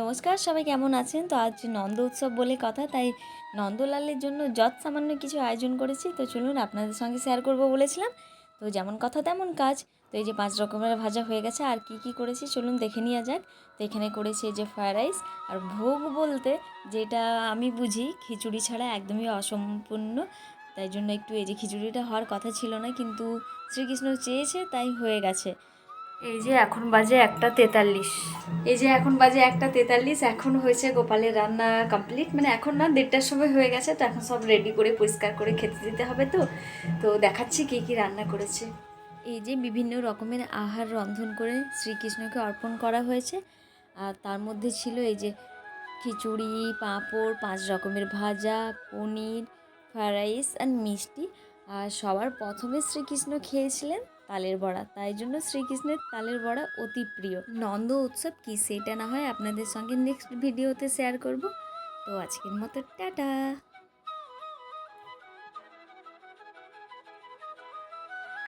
নমস্কার, সবাই কেমন আছেন? তো আজ নন্দ উৎসব বলে কথা, তাই নন্দলালের জন্য যত সামান্য কিছু আয়োজন করেছি, তো চলুন আপনাদের সঙ্গে শেয়ার করব বলেছিলাম। তো যেমন কথা তেমন কাজ। তো এই যে পাঁচ রকমের ভাজা হয়ে গেছে, আর কি কি করেছি চলুন দেখে নেওয়া যাক। তো এখানে করেছি এই যে ফ্রায়েড রাইস আর ভোগ বলতে যেটা আমি বুঝি, খিচুড়ি ছাড়া একদমই অসম্পূর্ণ। তাই জন্য একটু এই যে খিচুড়িটা হওয়ার কথা ছিল না, কিন্তু শ্রীকৃষ্ণ চেয়েছে, তাই হয়ে গেছে। এই যে এখন বাজে একটা তেতাল্লিশ। এই যে এখন বাজে একটা তেতাল্লিশ এখন হয়েছে গোপালের রান্না কমপ্লিট মানে এখন না দেড়টার সময় হয়ে গেছে তো এখন সব রেডি করে পরিষ্কার করে খেতে দিতে হবে তো। তো দেখাচ্ছি কী কী রান্না করেছে। এই যে বিভিন্ন রকমের আহার রন্ধন করে শ্রীকৃষ্ণকে অর্পণ করা হয়েছে। আর তার মধ্যে ছিল এই যে খিচুড়ি পাঁপড় পাঁচ রকমের ভাজা পনির ফ্রাইড রাইস আর মিষ্টি। আর সবার প্রথমে শ্রীকৃষ্ণ খেয়েছিলেন। তালের বড়া। তাই জন্য শ্রীকৃষ্ণের তালের বড়া অতি প্রিয়। নন্দ উৎসব কি সেটা না হয় আপনাদের সঙ্গে নেক্সট ভিডিওতে শেয়ার করব। তো আজকের মতো টাটা।